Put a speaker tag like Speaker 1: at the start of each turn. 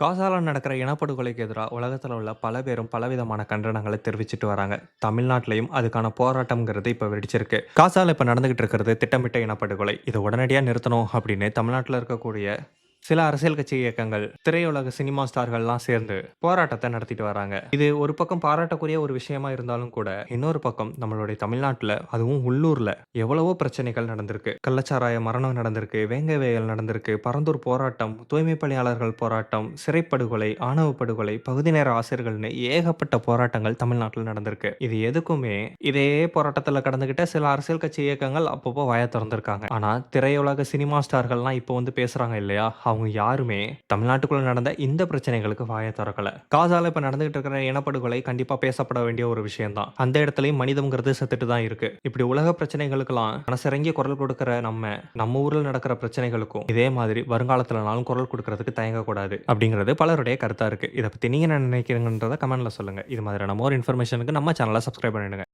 Speaker 1: காசால நடக்கிற இனப்படுகொலைக்கு எதிராக உலகத்தில் உள்ள பல பேரும் பலவிதமான கண்டனங்களை தெரிவிச்சிட்டு வராங்க. தமிழ்நாட்டிலையும் அதுக்கான போராட்டம்ங்கிறது இப்போ வெடிச்சிருக்கு. காசால இப்போ நடந்துகிட்டு இருக்கிறது திட்டமிட்ட இனப்படுகொலை. இதை உடனடியாக நிறுத்தணும் அப்படின்னு தமிழ்நாட்டில் இருக்கக்கூடிய சில அரசியல் கட்சி இயக்கங்கள் திரையுலக சினிமா ஸ்டார்கள்லாம் சேர்ந்து போராட்டத்தை நடத்திட்டு வராங்க. இது ஒரு பக்கம் பாராட்டக்கூடிய ஒரு விஷயமா இருந்தாலும் கூட இன்னொரு பக்கம் நம்மளுடைய தமிழ்நாட்டில் அதுவும் உள்ளூர்ல எவ்வளவோ பிரச்சனைகள் நடந்திருக்கு. கள்ளச்சாராய மரணம் நடந்திருக்கு வேங்க வேயல் நடந்திருக்கு பரந்தூர் போராட்டம் தூய்மை பணியாளர்கள் போராட்டம் சிறைப்படுகொலை ஆணவ படுகொலை பகுதி நேர ஆசிரியர்கள்னு ஏகப்பட்ட போராட்டங்கள் தமிழ்நாட்டில் நடந்திருக்கு. இது எதுக்குமே இதே போராட்டத்தில் கடந்துகிட்ட சில அரசியல் கட்சி இயக்கங்கள் அப்பப்போ வாய திறந்திருக்காங்க. ஆனா திரையுலக சினிமா ஸ்டார்கள்லாம் இப்போ வந்து பேசுறாங்க இல்லையா? அவங்க யாருமே தமிழ்நாட்டுக்குள்ள நடந்த இந்த பிரச்சனைகளுக்கு வாய திறக்கல. காசால இப்ப நடந்துகிட்டு இருக்கிற இனப்படுகொலை கண்டிப்பா பேசப்பட வேண்டிய ஒரு விஷயம்தான். அந்த இடத்துலயும் மனிதம்ங்கிறது செத்துட்டு தான் இருக்கு. இப்படி உலக பிரச்சனைகளுக்கெல்லாம் மனசிறங்கி குரல் கொடுக்கிற நம்ம நம்ம ஊர்ல நடக்கிற பிரச்சனைகளுக்கும் இதே மாதிரி வருங்காலத்துலனாலும் குரல் கொடுக்கறதுக்கு தயங்கக்கூடாது அப்படிங்கிறது பலருடைய கருத்தா இருக்கு. இதை பத்தி நீங்க என்ன நினைக்கிறீங்கன்றத கமெண்ட்ல சொல்லுங்க. இது மாதிரியான மோர் இன்ஃபர்மேஷனுக்கு நம்ம சேனலை சப்ஸ்கிரைப் பண்ணிடுங்க.